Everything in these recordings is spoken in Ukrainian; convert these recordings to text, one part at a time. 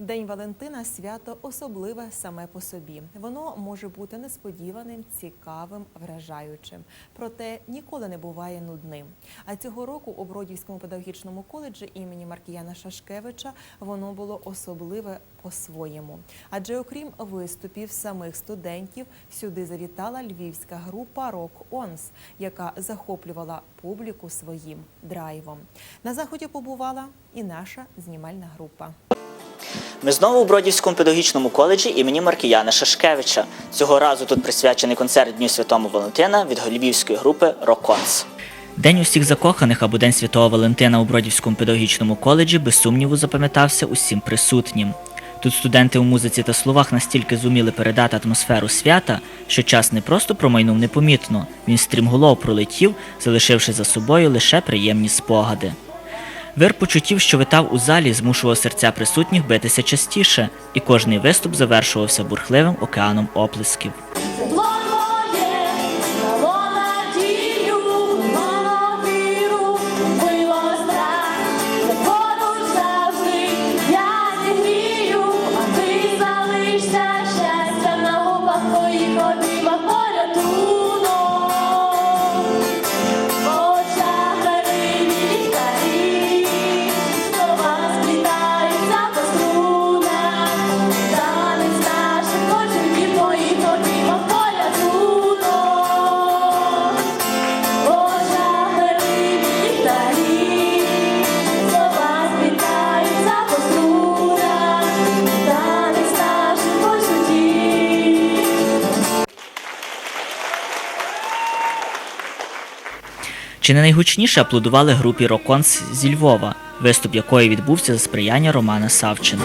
День Валентина свято особливе саме по собі. Воно може бути несподіваним, цікавим, вражаючим. Проте ніколи не буває нудним. А цього року у Бродівському педагогічному коледжі імені Маркіяна Шашкевича воно було особливе по-своєму. Адже окрім виступів самих студентів, сюди завітала львівська група Рок Онс, яка захоплювала публіку своїм драйвом. На заході побувала і наша знімальна група. Ми знову у Бродівському педагогічному коледжі імені Маркіяна Шашкевича. Цього разу тут присвячений концерт Дню Святому Валентина від львівської групи Роконс. День усіх закоханих або День Святого Валентина у Бродівському педагогічному коледжі без сумніву запам'ятався усім присутнім. Тут студенти у музиці та словах настільки зуміли передати атмосферу свята, що час не просто промайнув непомітно, він стрімголов пролетів, залишивши за собою лише приємні спогади. Вир почуттів, що витав у залі, змушував серця присутніх битися частіше, і кожний виступ завершувався бурхливим океаном оплесків. Чи не найгучніше аплодували групі Роконс зі Львова, виступ якої відбувся за сприяння Романа Савчина.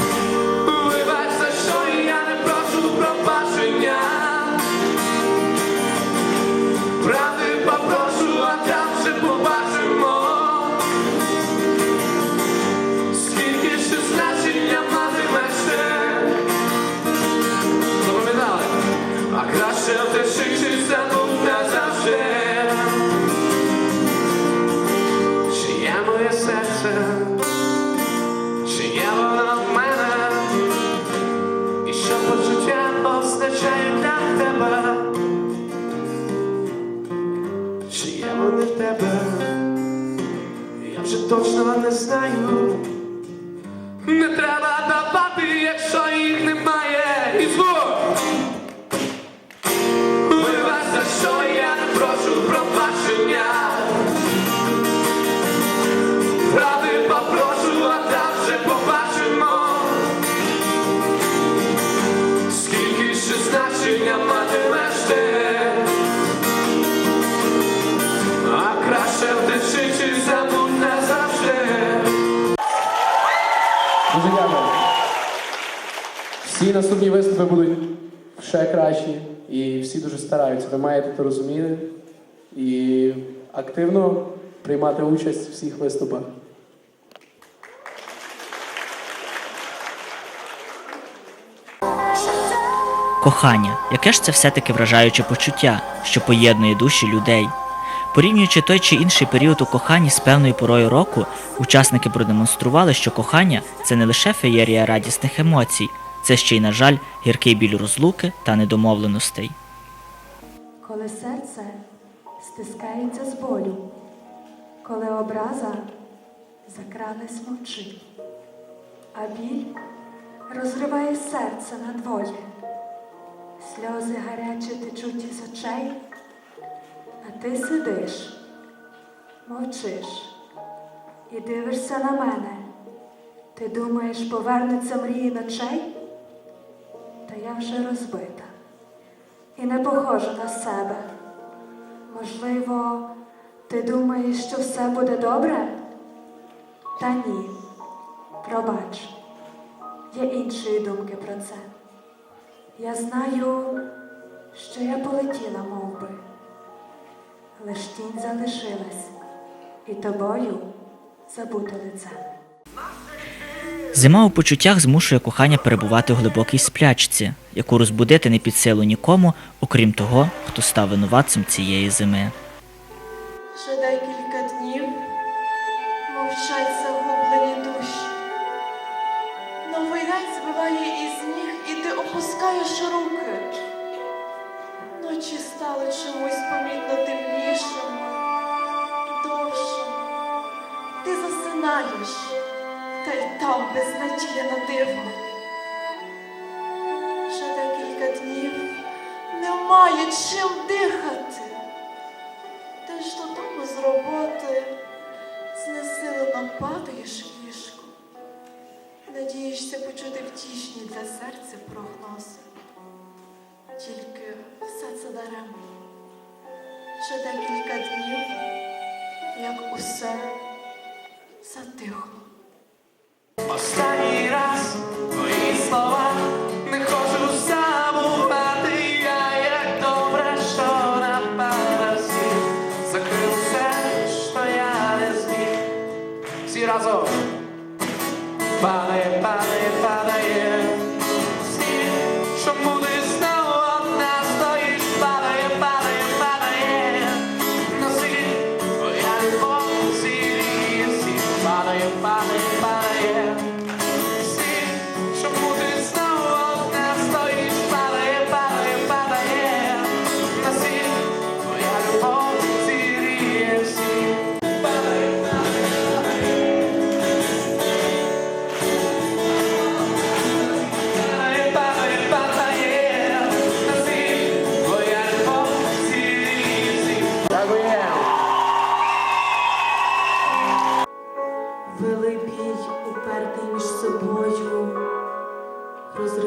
Точно не наступні виступи будуть ще кращі, і всі дуже стараються. Ви маєте це розуміти і активно приймати участь в всіх виступах. Кохання, яке ж це все-таки вражаюче почуття, що поєднує душі людей. Порівнюючи той чи інший період у коханні з певною порою року, учасники продемонстрували, що кохання це не лише феєрія радісних емоцій, це ще й, на жаль, гіркий біль розлуки та недомовленостей. Коли серце стискається з болю, коли образа закранись мовчить, а біль розриває серце надвоє, сльози гарячі течуть із очей, а ти сидиш, мовчиш і дивишся на мене. Ти думаєш, повернуться мрії ночей? Та я вже розбита і не похожа на себе. Можливо, ти думаєш, що все буде добре? Та ні, пробач, є іншої думки про це. Я знаю, що я полетіла мов би, лиш тінь залишилась, і тобою забуте лице. Зима у почуттях змушує кохання перебувати у глибокій сплячці, яку розбудити не під силу нікому, окрім того, хто став винуватцем цієї зими. Ще декілька днів мовчать загублені душі. Новий день збиває із ніг, і ти опускаєш руки. Ночі стали чомусь помітно темнішими, довшими. Ти засинаєш, та й там безнадія на диво. Вже декілька днів немає чим дихати. Ти ж додому з роботи знесилено падаєш ліжку. Надієшся почути втішні для серця прогнози. Тільки все це даремно. Ще декілька днів, як усе затихло.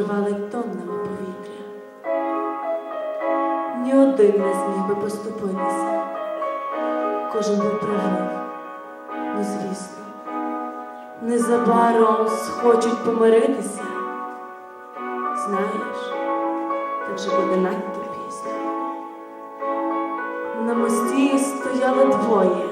Розривали тоннами повітря. Ні один не зміг би поступитися. Кожен був правий, ну звісно. Незабаром схочуть помиритися. Знаєш, та вже буде надто пізно. На мості стояли двоє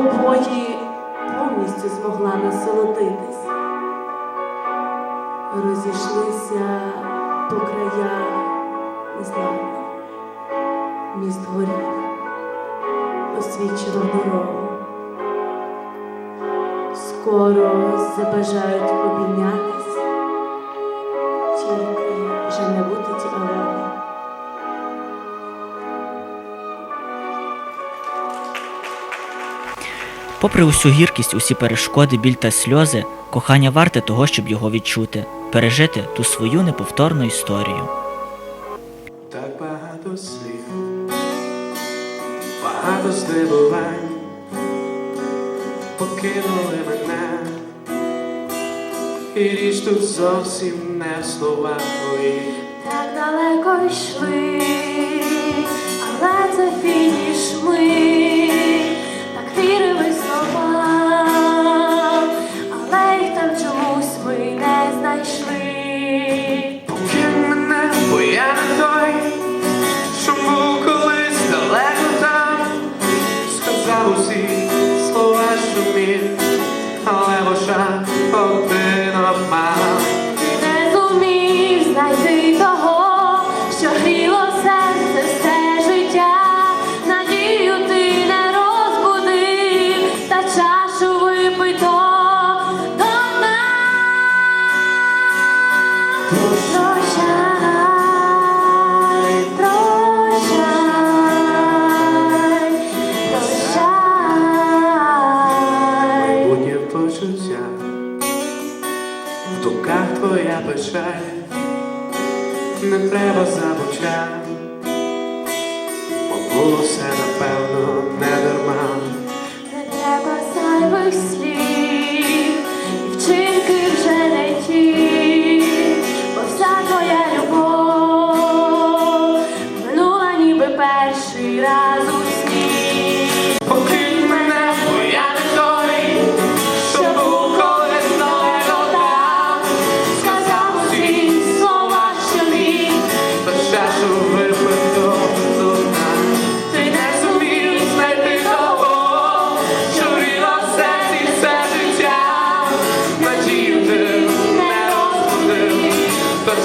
в повністю змогла насолодитись. Розійшлися по краях незламно. Міст горів, освічував дорогу. Скоро забажають обійнятись, тільки Попри усю гіркість, усі перешкоди, біль та сльози, кохання варте того, щоб його відчути, пережити ту свою неповторну історію. Так багато слів, багато здивувань покинули мене, і річ тут зовсім не в словах твоїх. Так далеко йшли, але це фініш ми,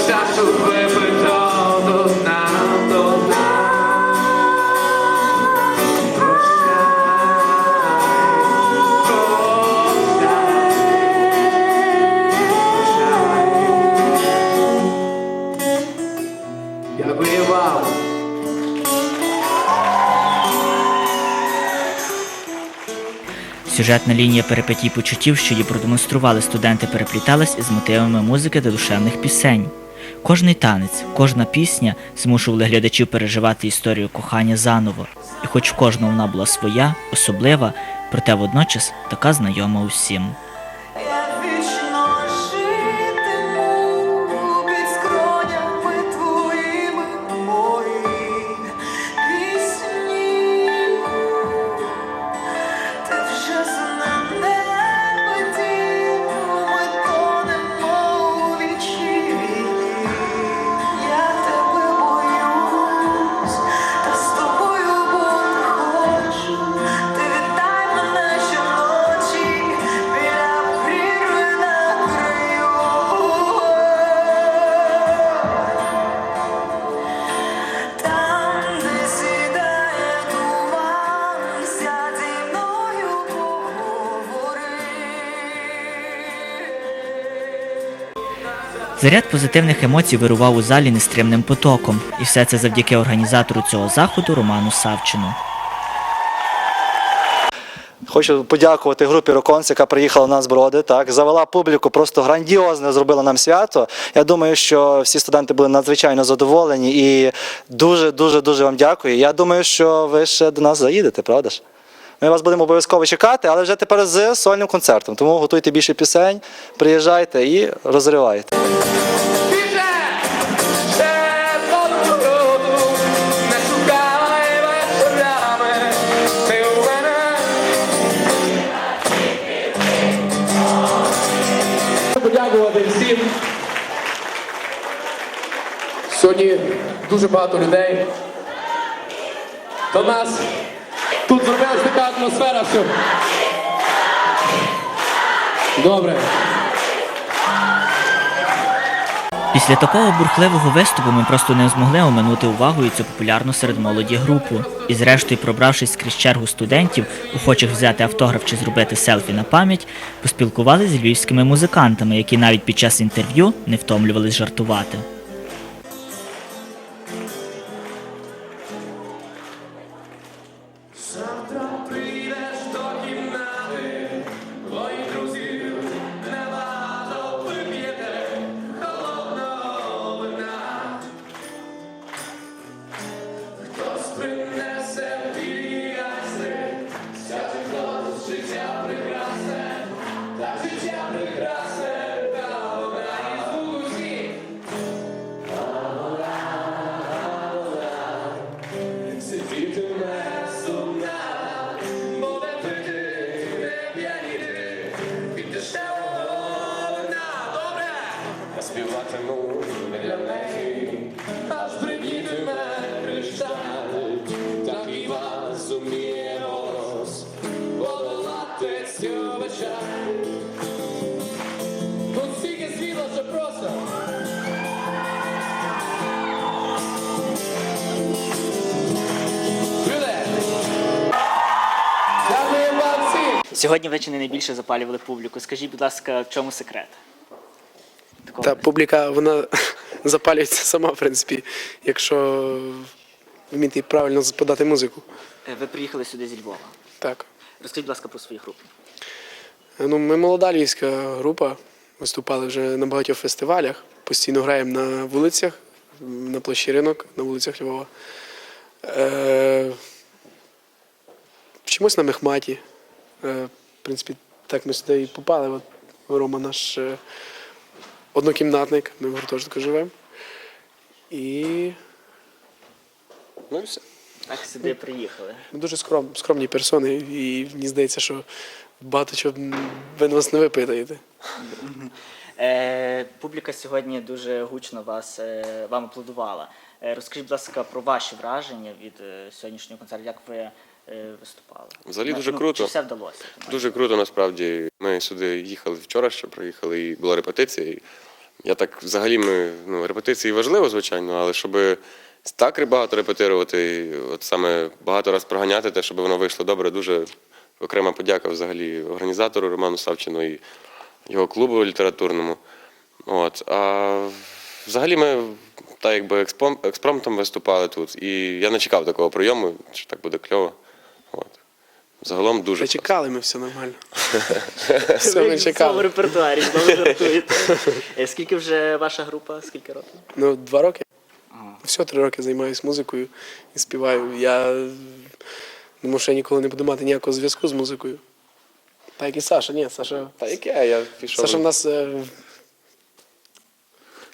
чашу випито до дна, до дна. Прощай, Сюжетна лінія перипетій почуттів, що її продемонстрували студенти, перепліталась із мотивами музики та душевних пісень. Кожний танець, кожна пісня змушували глядачів переживати історію кохання заново. І хоч кожна вона була своя, особлива, проте водночас така знайома усім. Заряд позитивних емоцій вирував у залі нестримним потоком, і все це завдяки організатору цього заходу Роману Савчину. Хочу подякувати групі Роконс, яка приїхала на нас. Так, завела публіку, просто грандіозне зробила нам свято. Я думаю, що всі студенти були надзвичайно задоволені і дуже, дуже, дуже вам дякую. Я думаю, що ви ще до нас заїдете, правда ж? Ми вас будемо обов'язково чекати, але вже тепер з сольним концертом. Тому готуйте більше пісень, приїжджайте і розривайте. Подякувати всім. Сьогодні дуже багато людей. До нас тут зробилась така атмосфера. Все. Добре. Після такого бурхливого виступу ми просто не змогли оминути увагою цю популярну серед молоді групу. І зрештою, пробравшись крізь чергу студентів, охочих взяти автограф чи зробити селфі на пам'ять, поспілкувалися з львівськими музикантами, які навіть під час інтерв'ю не втомлювались жартувати. Сьогодні ви чи не найбільше запалювали публіку. Скажіть, будь ласка, в чому секрет? Такого Та публіка вона запалюється сама, в принципі, якщо вміти правильно подати музику. Е, Ви приїхали сюди зі Львова. Так. Розкажіть, будь ласка, про свою групу. Ну, ми молода львівська група, виступали вже на багатьох фестивалях, постійно граємо на вулицях, на площі ринок, на вулицях Львова. Е, вчимось на мехматі. Е, в принципі, так ми сюди і попали. От Рома наш е, однокімнатник, ми в гуртожитку живемо. І. Ну і все. Так сюди приїхали. Ми дуже скром, скромні персони, і мені здається, що багато чого ви нас не випитаєте. Е, публіка сьогодні дуже гучно вас е, вам аплодувала. Е, розкажіть, будь ласка, про ваші враження від е, сьогоднішнього концерту, як ви виступали? Взагалі дуже ну, круто. Чи все вдалося? Дуже круто, насправді. Ми сюди їхали вчора, ще приїхали, і була репетиція. І я так взагалі ми ну, репетиції важливо, звичайно, але щоб так багато репетирувати, от саме багато раз проганяти те, щоб воно вийшло добре, дуже окрема подяка взагалі організатору Роману Савчину і його клубу літературному. От. А взагалі ми так якби експромтом виступали тут. І я не чекав такого прийому, що так буде кльово. Загалом дуже. Чекали ми все нормально. Все ми В цьому чекали. репертуарі знову жартуєте. Е, Скільки вже ваша група? Скільки років? Ну, два роки. Все, три роки займаюся музикою і співаю. Я думав, що я ніколи не буду мати ніякого зв'язку з музикою. Так як і Саша, ні, Саша. Та яке? Я пішов. Саша в нас е,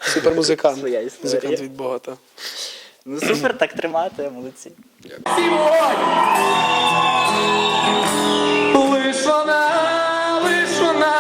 супермузикант. Своя історія. Музикант від Бога, так. Ну супер, так тримати, молодці. Лишона, лишона.